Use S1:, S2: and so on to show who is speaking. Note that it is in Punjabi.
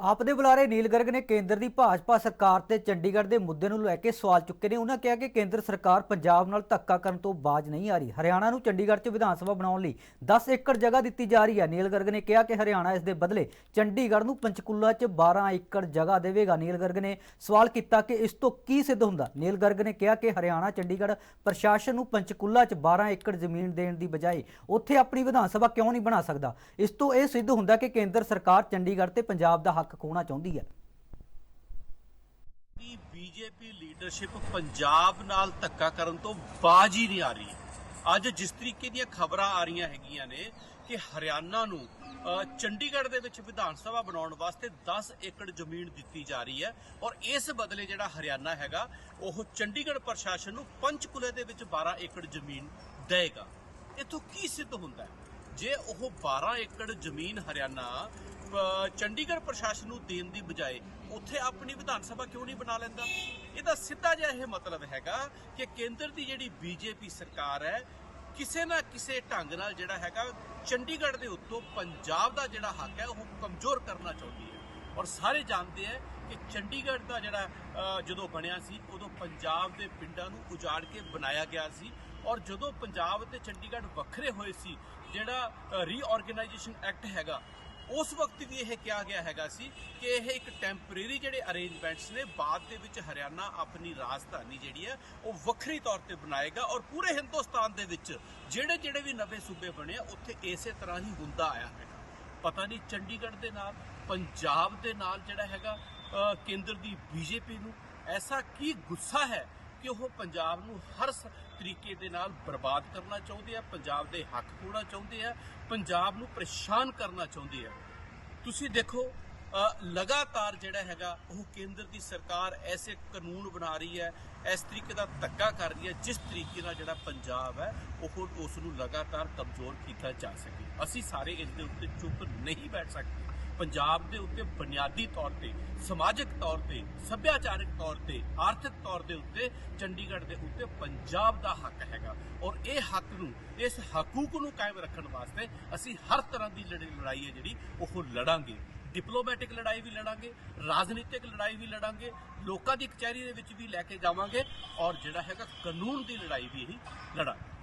S1: ਆਪ ਦੇ ਬੁਲਾਰੇ ਨੀਲ ਗਰਗ ਨੇ ਕੇਂਦਰ ਦੀ ਭਾਜਪਾ ਸਰਕਾਰ ਤੇ ਚੰਡੀਗੜ੍ਹ ਦੇ ਮੁੱਦੇ ਨੂੰ ਲੈ ਕੇ ਸਵਾਲ ਚੁੱਕੇ ਨੇ। ਉਹਨਾਂ ਕਿਹਾ ਕਿ ਕੇਂਦਰ ਸਰਕਾਰ ਪੰਜਾਬ ਨਾਲ ਧੱਕਾ ਕਰਨ ਤੋਂ ਬਾਜ ਨਹੀਂ ਆ ਰਹੀ। ਹਰਿਆਣਾ ਨੂੰ ਚੰਡੀਗੜ੍ਹ 'ਚ ਵਿਧਾਨ ਸਭਾ ਬਣਾਉਣ ਲਈ 10 ਏਕੜ ਜਗ੍ਹਾ ਦਿੱਤੀ ਜਾ ਰਹੀ ਹੈ। ਨੀਲ ਗਰਗ ਨੇ ਕਿਹਾ ਕਿ ਹਰਿਆਣਾ ਇਸ ਦੇ ਬਦਲੇ ਚੰਡੀਗੜ੍ਹ ਨੂੰ ਪੰਚਕੂਲਾ 'ਚ 12 ਏਕੜ ਜਗ੍ਹਾ ਦੇਵੇਗਾ। ਨੀਲ ਗਰਗ ਨੇ ਸਵਾਲ ਕੀਤਾ ਕਿ ਇਸ ਤੋਂ ਕੀ ਸਿੱਧ ਹੁੰਦਾ? ਨੀਲ ਗਰਗ ਨੇ ਕਿਹਾ ਕਿ ਹਰਿਆਣਾ, ਚੰਡੀਗੜ੍ਹ ਪ੍ਰਸ਼ਾਸਨ ਨੂੰ ਪੰਚਕੂਲਾ 'ਚ 12 ਏਕੜ ਜ਼ਮੀਨ ਦੇਣ ਦੀ ਬਜਾਏ ਉੱਥੇ ਆਪਣੀ ਵਿਧਾਨ ਸਭਾ ਕਿਉਂ ਨਹੀਂ ਬਣਾ ਸਕਦਾ? ਇਸ ਤੋਂ ਇਹ ਸਿੱਧ ਹੁੰਦਾ ਕਿ ਕੇਂਦਰ ਸਰਕਾਰ ਚੰਡੀਗੜ੍ਹ ਤੇ ਪੰਜਾਬ ਦਾ ਹੱਕ ਖੋਣਾ ਚਾਹੁੰਦੀ ਹੈ।
S2: ਕਿ ਬੀਜੇਪੀ ਲੀਡਰਸ਼ਿਪ ਪੰਜਾਬ ਨਾਲ ਧੱਕਾ ਕਰਨ ਤੋਂ ਬਾਜ ਹੀ ਨਹੀਂ ਆ ਰਹੀ? ਅੱਜ ਜਿਸ ਤਰੀਕੇ ਦੀਆਂ ਖਬਰਾਂ ਆ ਰਹੀਆਂ ਹੈਗੀਆਂ ਨੇ ਕਿ ਹਰਿਆਣਾ ਨੂੰ ਚੰਡੀਗੜ੍ਹ ਦੇ ਵਿੱਚ ਵਿਧਾਨ ਸਭਾ ਬਣਾਉਣ ਵਾਸਤੇ 10 ਏਕੜ ਜ਼ਮੀਨ ਦਿੱਤੀ ਜਾ ਰਹੀ ਹੈ ਔਰ ਇਸ ਬਦਲੇ ਜਿਹੜਾ ਹਰਿਆਣਾ ਹੈਗਾ, ਉਹ ਚੰਡੀਗੜ੍ਹ ਪ੍ਰਸ਼ਾਸਨ ਨੂੰ ਪੰਚਕੁਲੇ ਦੇ ਵਿੱਚ 12 ਏਕੜ ਜ਼ਮੀਨ ਦੇਗਾ ਇਥੋਂ ਕੀ ਸਿੱਧ ਹੁੰਦਾ ਹੈ? ਜੇ ਉਹ 12 ਏਕੜ ਜ਼ਮੀਨ ਹਰਿਆਣਾ ਚੰਡੀਗੜ੍ਹ ਪ੍ਰਸ਼ਾਸਨ ਨੂੰ ਦੇਣ ਦੀ ਬਜਾਏ ਉੱਥੇ ਆਪਣੀ ਵਿਧਾਨ ਸਭਾ ਕਿਉਂ ਨਹੀਂ ਬਣਾ ਲੈਂਦਾ? ਇਹਦਾ ਸਿੱਧਾ ਜਿਹਾ ਇਹ ਮਤਲਬ ਹੈਗਾ ਕਿ ਕੇਂਦਰ ਦੀ ਜਿਹੜੀ ਬੀਜੇਪੀ ਸਰਕਾਰ ਹੈ, ਕਿਸੇ ਨਾ ਕਿਸੇ ਢੰਗ ਨਾਲ ਜਿਹੜਾ ਹੈਗਾ ਚੰਡੀਗੜ੍ਹ ਦੇ ਉੱਤੋਂ ਪੰਜਾਬ ਦਾ ਜਿਹੜਾ ਹੱਕ ਹੈ, ਉਹ ਕਮਜ਼ੋਰ ਕਰਨਾ ਚਾਹੁੰਦੀ ਹੈ। ਔਰ ਸਾਰੇ ਜਾਣਦੇ ਹੈ ਕਿ ਚੰਡੀਗੜ੍ਹ ਦਾ ਜਿਹੜਾ ਜਦੋਂ ਬਣਿਆ ਸੀ, ਉਦੋਂ ਪੰਜਾਬ ਦੇ ਪਿੰਡਾਂ ਨੂੰ ਉਜਾੜ ਕੇ ਬਣਾਇਆ ਗਿਆ ਸੀ। ਔਰ ਜਦੋਂ ਪੰਜਾਬ ਤੇ ਚੰਡੀਗੜ੍ਹ ਵੱਖਰੇ ਹੋਏ ਸੀ, ਜਿਹੜਾ ਰੀਆਰਗੇਨਾਈਜੇਸ਼ਨ ਐਕਟ ਹੈਗਾ, ਉਸ ਵਕਤ ਵੀ ਇਹ ਕਿਹਾ ਗਿਆ ਹੈਗਾ ਸੀ ਕਿ ਇਹ ਇੱਕ ਟੈਂਪਰੇਰੀ ਜਿਹੜੇ ਅਰੇਂਜਮੈਂਟਸ ਨੇ, ਬਾਅਦ ਦੇ ਵਿੱਚ ਹਰਿਆਣਾ ਆਪਣੀ ਰਾਜਧਾਨੀ ਜਿਹੜੀ ਹੈ, ਉਹ ਵੱਖਰੀ ਤੌਰ ਤੇ ਬਣਾਏਗਾ। ਔਰ ਪੂਰੇ ਹਿੰਦੁਸਤਾਨ ਦੇ ਵਿੱਚ ਜਿਹੜੇ ਜਿਹੜੇ ਵੀ ਨਵੇਂ ਸੂਬੇ ਬਣੇ ਆ, ਉੱਥੇ ਇਸੇ ਤਰ੍ਹਾਂ ਹੀ ਹੁੰਦਾ ਆਇਆ ਹੈਗਾ। ਪਤਾ ਨਹੀਂ ਚੰਡੀਗੜ੍ਹ ਦੇ ਨਾਲ ਪੰਜਾਬ ਦੇ ਨਾਲ ਜਿਹੜਾ ਹੈਗਾ ਕੇਂਦਰ ਦੀ ਬੀਜੇਪੀ ਨੂੰ ਐਸਾ ਕੀ ਗੁੱਸਾ ਹੈ ਕਿ ਉਹ ਪੰਜਾਬ ਨੂੰ ਹਰ ਸ- ਤਰੀਕੇ ਦੇ ਨਾਲ ਬਰਬਾਦ ਕਰਨਾ ਚਾਹੁੰਦੇ ਆ, ਪੰਜਾਬ ਦੇ ਹੱਕ ਖੋਣਾ ਚਾਹੁੰਦੇ ਆ, ਪੰਜਾਬ ਨੂੰ ਪਰੇਸ਼ਾਨ ਕਰਨਾ ਚਾਹੁੰਦੇ ਆ? ਤੁਸੀਂ ਦੇਖੋ ਲਗਾਤਾਰ ਜਿਹੜਾ ਹੈਗਾ, ਉਹ ਕੇਂਦਰ ਦੀ ਸਰਕਾਰ ਐਸੇ ਕਾਨੂੰਨ ਬਣਾ ਰਹੀ ਹੈ, ਇਸ ਤਰੀਕੇ ਦਾ ਧੱਕਾ ਕਰ ਰਹੀ ਹੈ, ਜਿਸ ਤਰੀਕੇ ਨਾਲ ਜਿਹੜਾ ਪੰਜਾਬ ਹੈ, ਉਹ ਉਸ ਨੂੰ ਲਗਾਤਾਰ ਕਮਜ਼ੋਰ ਕੀਤਾ ਜਾ ਸਕੇ। ਅਸੀਂ ਸਾਰੇ ਇਸ ਦੇ ਉੱਤੇ ਚੁੱਪ ਨਹੀਂ ਬੈਠ ਸਕਦੇ। ਪੰਜਾਬ ਦੇ ਉੱਤੇ ਬੁਨਿਆਦੀ ਤੌਰ ਤੇ, ਸਮਾਜਿਕ ਤੌਰ ਤੇ, ਸੱਭਿਆਚਾਰਕ ਤੌਰ ਤੇ, ਆਰਥਿਕ ਤੌਰ ਦੇ ਉੱਤੇ, ਚੰਡੀਗੜ੍ਹ ਦੇ ਉੱਤੇ ਪੰਜਾਬ ਦਾ ਹੱਕ ਹੈਗਾ। ਔਰ ਇਹ ਹੱਕ ਨੂੰ, ਇਸ ਹਕੂਕ ਨੂੰ ਕਾਇਮ ਰੱਖਣ ਵਾਸਤੇ ਅਸੀਂ ਹਰ ਤਰ੍ਹਾਂ ਦੀ ਲੜ- ਲੜਾਈ ਹੈ ਜਿਹੜੀ, ਉਹ ਲੜਾਂਗੇ। ਡਿਪਲੋਮੈਟਿਕ ਲੜਾਈ ਵੀ ਲੜਾਂਗੇ, ਰਾਜਨੀਤਿਕ ਲੜਾਈ ਵੀ ਲੜਾਂਗੇ, ਲੋਕਾਂ ਦੀ ਕਚਹਿਰੀ ਦੇ ਵਿੱਚ ਵੀ ਲੈ ਕੇ ਜਾਵਾਂਗੇ, ਔਰ ਜਿਹੜਾ ਹੈਗਾ ਕਾਨੂੰਨ ਦੀ ਲੜਾਈ ਵੀ ਹੀ ਲੜਾਂਗੇ।